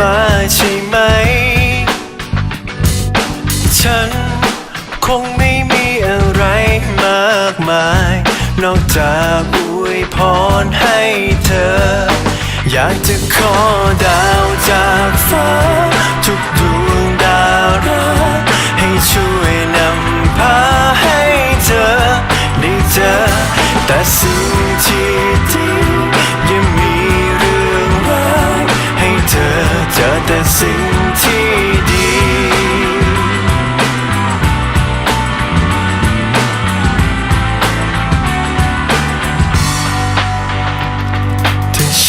มาใช่ไหม ฉันคงไม่มีอะไรมากมาย นอกจากอวยพรให้เธอ อยากจะขอดาวจากฟ้า ทุกดวงดารักให้ช่วยนำพาให้เธอได้เจอแต่สิ่งที่ดี